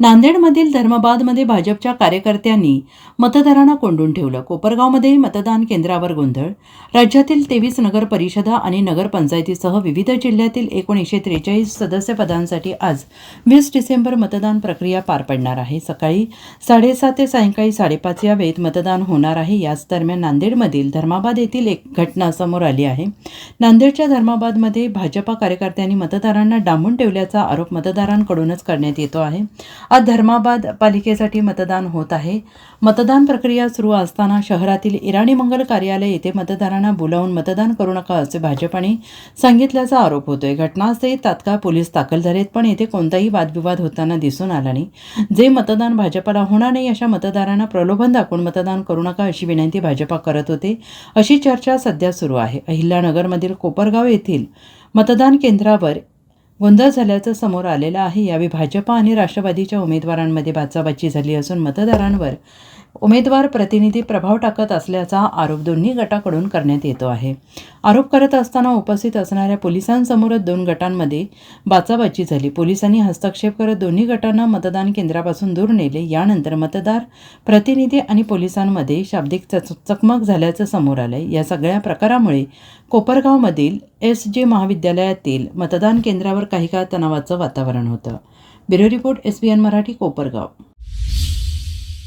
नांदेडमधील धर्माबादमध्ये भाजपच्या कार्यकर्त्यांनी मतदारांना कोंडून ठेवलं. कोपरगावमध्ये मतदान केंद्रावर गोंधळ. राज्यातील तेवीस नगर परिषदा आणि नगरपंचायतीसह विविध जिल्ह्यातील एकोणीसशे त्रेचाळीस सदस्यपदांसाठी आज वीस डिसेंबर मतदान प्रक्रिया पार पडणार आहे. सकाळी साडेसात ते सायंकाळी साडेपाच या वेळेत मतदान होणार आहे. याच दरम्यान नांदेडमधील धर्माबाद येथील एक घटना समोर आली आहे. नांदेडच्या धर्माबादमध्ये भाजपा कार्यकर्त्यांनी मतदारांना डांबून ठेवल्याचा आरोप मतदारांकडूनच करण्यात येतो आहे. आज धर्माबाद पालिकेसाठी मतदान होत आहे. मतदान प्रक्रिया सुरू असताना शहरातील इराणी मंगल कार्यालय येथे मतदारांना बोलावून मतदान करू नका असे भाजपाने सांगितल्याचा आरोप होतोय. घटनास्थळी तात्काळ पोलीस दाखल झालेत पण येथे कोणताही वादविवाद होताना दिसून आला नाही. जे मतदान भाजपाला होणार नाही अशा मतदारांना प्रलोभन दाखवून मतदान करू नका अशी विनंती भाजपा करत होते. अशी चर्चा सध्या सुरू आहे. अहिल्यानगरमधील कोपरगाव येथील मतदान केंद्रावर गोंधळ झाल्याचं समोर आलेलं आहे. यावेळी भाजपा आणि राष्ट्रवादीच्या उमेदवारांमध्ये बाचाबाची झाली असून मतदारांवर उमेदवार प्रतिनिधी प्रभाव टाकत असल्याचा आरोप दोन्ही गटाकडून करण्यात येतो आहे. आरोप करत असताना उपस्थित असणाऱ्या पोलिसांसमोरच दोन गटांमध्ये बाचाबाची झाली. पोलिसांनी हस्तक्षेप करत दोन्ही गटांना मतदान केंद्रापासून दूर नेले. यानंतर मतदार प्रतिनिधी आणि पोलिसांमध्ये शाब्दिक चच चकमक झाल्याचं समोर आलंय. या सगळ्या प्रकारामुळे कोपरगावमधील एस जे महाविद्यालयातील मतदान केंद्रावर काही काळ तणावाचं वातावरण होतं. Bureau report S B N Marathi Kopargaon.